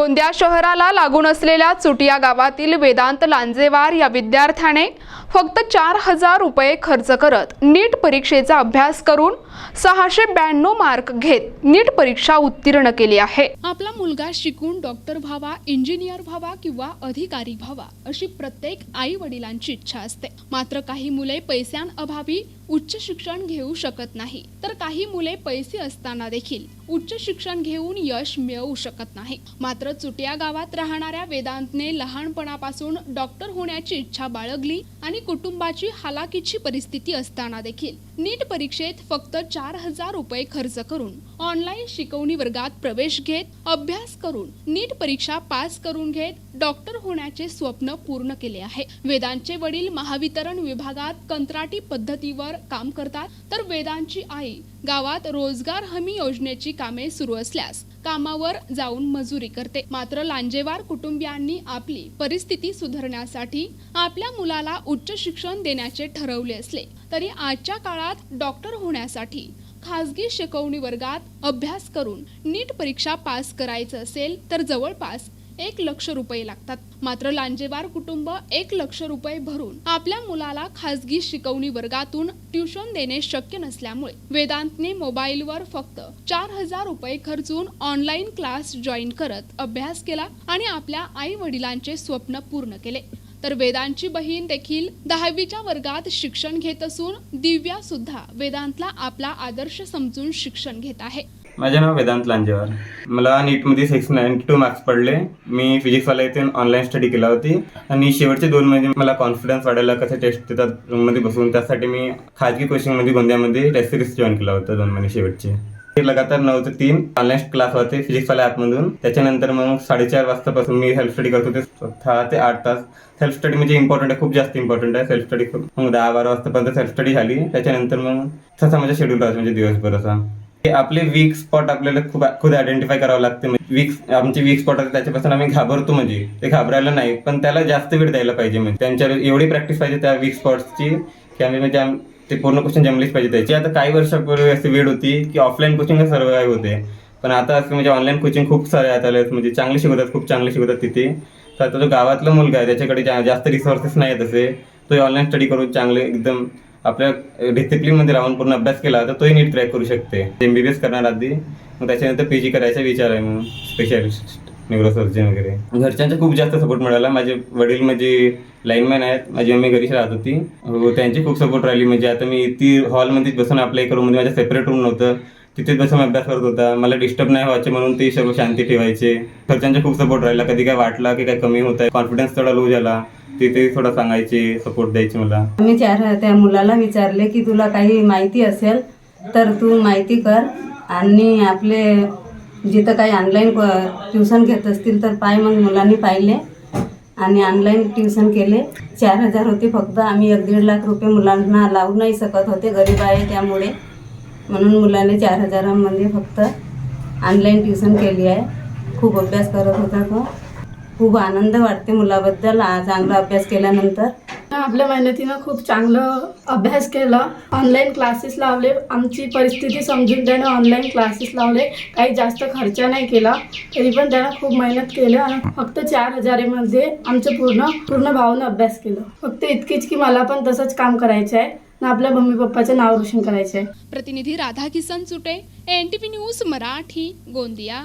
गोंदिया शहराला लागून असलेल्या चुटिया गावातील वेदांत लांजेवार या विद्यार्थ्याने फक्त चार हजार रुपये खर्च करत नीट परीक्षेचा अभ्यास करून सहाशे ब्याण्णव मार्क घेत नीट परीक्षा उत्तीर्ण केली आहे. आपला मुलगा शिकून डॉक्टर व्हावा इंजिनियर व्हावा किंवा अधिकारी व्हावा अशी प्रत्येक आई वडिलांची इच्छा असते. मात्र काही मुले पैशांअभावी उच्च शिक्षण घेऊ शकत नाही. तर काही मुले पैसे असताना देखील उच्च शिक्षण घेऊन यश मिळवू शकत नाही. मात्र चुटिया गावात राहणाऱ्या वेदांतने लहानपणापासून डॉक्टर होण्याची इच्छा बाळगली आणि कुटुंबाची हालाकीची परिस्थिती असताना देखील नीट परीक्षेत फक्त चार हजार रुपये खर्च करून ऑनलाईन शिकवणी वर्गात प्रवेश घेत अभ्यास करून नीट परीक्षा पास करून घेत डॉक्टर होण्याचे स्वप्न पूर्ण केले आहे. वेदांचे वडील महावितरण विभागात कंत्राटी पद्धतीवर काम करतात. तर वेदांची आई गावात रोजगार हमी योजनेची कामे सुरू असल्यास कामावर जाऊन मजुरी करते. मात्र लांजेवार कुटुंबियांनी आपली परिस्थिती सुधारण्यासाठी आपल्या मुलाला उच्च शिक्षण देण्याचे ठरवले असले तरी आजच्या काळात डॉक्टर होण्यासाठी खासगी शिकवणी वर्गात अभ्यास करून नीट परीक्षा पास करायचं असेल तर जवळपास एक लक्ष रुपये लागतात. मात्र लांजेवार कुटुंब एक लक्ष रुपये भरून आपल्या मुलाला खासगी शिकवणी वर्गातून ट्युशन देणे शक्य नसल्यामुळे वेदांतने मोबाईलवर फक्त चार हजार रुपये खर्चून ऑनलाईन क्लास जॉईन करत अभ्यास केला आणि आपल्या आई वडिलांचे स्वप्न पूर्ण केले. तर वेदांची बहीण देखील दहावीच्या वर्गात शिक्षण घेत असून दिव्या सुद्धा वेदांतला आपला आदर्श समजून शिक्षण घेत आहे. माझे नाव वेदांत लांजेवार. मला नीटमध्ये सिक्स नाईन्टी टू मार्क्स पडले. मी फिजिक्सवाला इथे ऑनलाईन स्टडी केला होती. आणि शेवटचे दोन महिने मला कॉन्फिडन्स वाढायला कसं टेस्ट देतात रूममध्ये बसून त्यासाठी मी खाजगी कोचिंगमध्ये गोंदियामध्ये टेस्ट सिरीज जॉईन केला होता दोन महिने शेवटचे. ते लगातार नऊ ते तीन ऑनलाईन क्लास होते फिजिक्सवाल्या ॲपमधून त्याच्यानंतर मग साडेचार वाजतापासून मी सेल्फ स्टडी करत होते. सहा ते आठ तास. सेल्फ स्टडी म्हणजे इम्पॉर्टंट आहे खूप जास्त इम्पॉर्टंट आहे. सेल्फ स्टडी मग दहा बारा वाजतापर्यंत सेल्फ स्टडी झाली. त्याच्यानंतर मग तसा माझा शेड्यूल राहतो म्हणजे दिवसभर असा. आपले वीक स्पॉट आपल्याला खूप खुद आयडेंटिफाय करावं लागते. वीक आमचे वीक स्पॉट आहेत त्याच्यापासून आम्ही घाबरतो म्हणजे. ते घाबरायला नाही पण त्याला जास्त वेळ द्यायला पाहिजे म्हणजे. त्यांच्यावर एवढी प्रॅक्टिस पाहिजे त्या वीक स्पॉट्सची की आम्ही म्हणजे ते पूर्ण क्वेश्चन जमलेच पाहिजे त्याची. आता काही वर्षापूर्वी अशी वेळ होती की ऑफलाईन कोचिंग सर्व काही होते. पण आता असं म्हणजे ऑनलाईन कोचिंग खूप सारे आहेत आले म्हणजे चांगले शिकवतात खूप चांगले शिकवतात तिथे. तर आता जो गावातला मुलगा आहे त्याच्याकडे जास्त रिसोर्सेस नाही आहेत असे. तो ऑनलाईन स्टडी करून चांगले एकदम आपल्या डिसिप्लिनमध्ये राहून पूर्ण अभ्यास केला तर तोही नीट क्रॅक करू शकते. एम बी बी एस करणार आधी मग त्याच्यानंतर पी जी करायचा विचार आहे म्हणून स्पेशालिस्ट न्यूरोसर्जन वगैरे. घरच्यांचा खूप जास्त सपोर्ट मिळाला. माझे वडील म्हणजे लाईनमॅन आहेत. माझी मम्मी घरीच राहत होती. हो, त्यांची खूप सपोर्ट राहिली. म्हणजे आता मी ती हॉलमध्येच बसून आपल्या एका रूममध्ये म्हणजे माझ्या सेपरेट रूम नव्हतं. तिथेच बसून अभ्यास करत होता. मला डिस्टर्ब नाही व्हायचे म्हणून ते सगळं शांती ठेवायचे. घरच्यांचा खूप सपोर्ट राहिला. कधी काय वाटला की काय कमी होत आहे कॉन्फिडन्स थोडा लो झाला. तिथे थोडा सांगायचे सपोर्ट द्यायचे मला. मी चार त्या मुलाला विचारले की तुला काही माहिती असेल तर तू माहिती कर. आणि आपले जिथं काही ऑनलाईन ट्युशन घेत असतील तर पाय मग मुलांनी पाहिले. आणि ऑनलाईन ट्युशन केले. चार हजार होते फक्त. आम्ही एक दीड लाख रुपये मुलांना लावू नाही शकत होते. गरीब आहे त्यामुळे. म्हणून मुलाने चार हजारामध्ये फक्त ऑनलाईन ट्युशन केली आहे. खूप अभ्यास करत होता तो. खूप आनंद वाटते मुलाबद्दल. आ- चांगला अभ्यास केल्यानंतर. आपल्या मेहनतीनं खूप चांगलं अभ्यास केला. ऑनलाईन क्लासेस लावले. आमची परिस्थिती समजून त्यानं ऑनलाईन क्लासेस लावले. काही जास्त खर्च नाही केला. तरी पण त्यानं खूप मेहनत केली आणि फक्त चार हजारीमध्ये आमचं पूर्ण पूर्ण भावानं अभ्यास केला. फक्त इतकीच की मला पण तसंच काम करायचं आहे आणि आपल्या मम्मी पप्पाचं नाव रोशन करायचं आहे. प्रतिनिधी Radha Kisan Chute N T V news Marathi Gondia.